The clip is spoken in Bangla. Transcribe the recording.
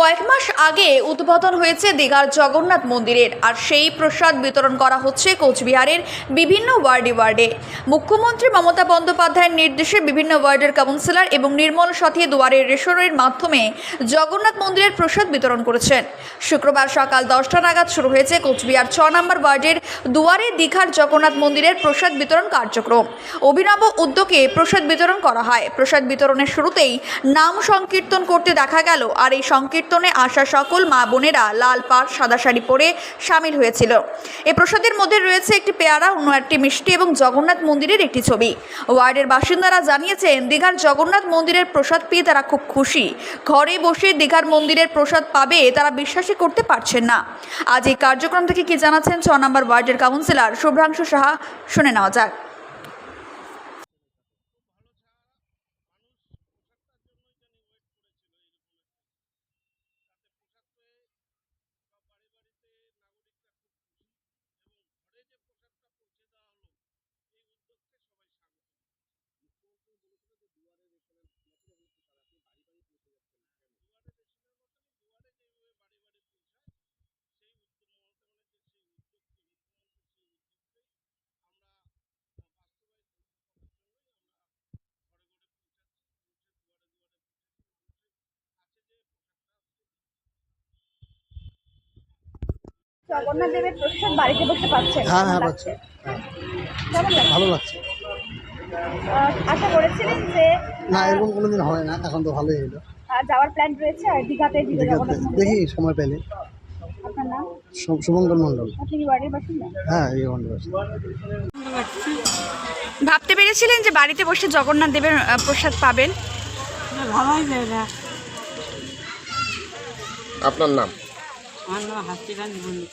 কয়েক মাস আগে উদ্বোধন হয়েছে দীঘার জগন্নাথ মন্দিরের, আর সেই প্রসাদ বিতরণ করা হচ্ছে কোচবিহারের বিভিন্ন ওয়ার্ডে ওয়ার্ডে। মুখ্যমন্ত্রী মমতা বন্দ্যোপাধ্যায়ের নির্দেশে বিভিন্ন ওয়ার্ডের কাউন্সিলর এবং নির্মল সাথী দুয়ারের রেশনের মাধ্যমে জগন্নাথ মন্দিরের প্রসাদ বিতরণ করেছেন। শুক্রবার সকাল দশটা নাগাদ শুরু হয়েছে কোচবিহার ছ নম্বর ওয়ার্ডের দুয়ারে দীঘার জগন্নাথ মন্দিরের প্রসাদ বিতরণ কার্যক্রম। অভিনব উদ্যোগে প্রসাদ বিতরণ করা হয়। প্রসাদ বিতরণের শুরুতেই নাম সংকীর্তন করতে দেখা গেল, আর এই সংকীর্তনে আসা সকল মা বোনেরা লাল পাড়, সাদা শাড়ি পরে সামিল হয়েছিল। এ প্রসাদের মধ্যে রয়েছে একটি পেয়ারা, অন্য একটি মিষ্টি এবং জগন্নাথ মন্দিরের একটি ছবি। ওয়ার্ডের বাসিন্দারা জানিয়েছেন, দীঘার জগন্নাথ মন্দিরের প্রসাদ পেয়ে তারা খুব খুশি। ঘরে বসে দীঘার মন্দিরের প্রসাদ পাবে তারা বিশ্বাসই করতে পারছেন না। আজ এই কার্যক্রম থেকে কি জানাচ্ছেন ছ নম্বর ওয়ার্ডের কাউন্সিলর শুভ্রাংশু সাহা, শুনে নেওয়া যাক। জগন্নাথ দেবের প্রসাদ বাড়িতে বসে পাচ্ছেন? হ্যাঁ হ্যাঁ পাচ্ছি? ভালো লাগছে। আশা করেছিলেন যে না এরকম কোনোদিন হয় না এখন তো ভালোই হলো। যাওয়ার প্ল্যান রয়েছে আর দীঘাতে দেখে সময় পেলে। আপনার নাম? শুভঙ্কর মণ্ডল। আপনি কি বাড়ির বাসিন্দা? হ্যাঁ এই ভাবতে পেরেছিলেন যে বাড়িতে বসে জগন্নাথ দেবের প্রসাদ পাবেন? ভাবাই যায় না। আপনার নাম? আমার নাম হাসিকান বলি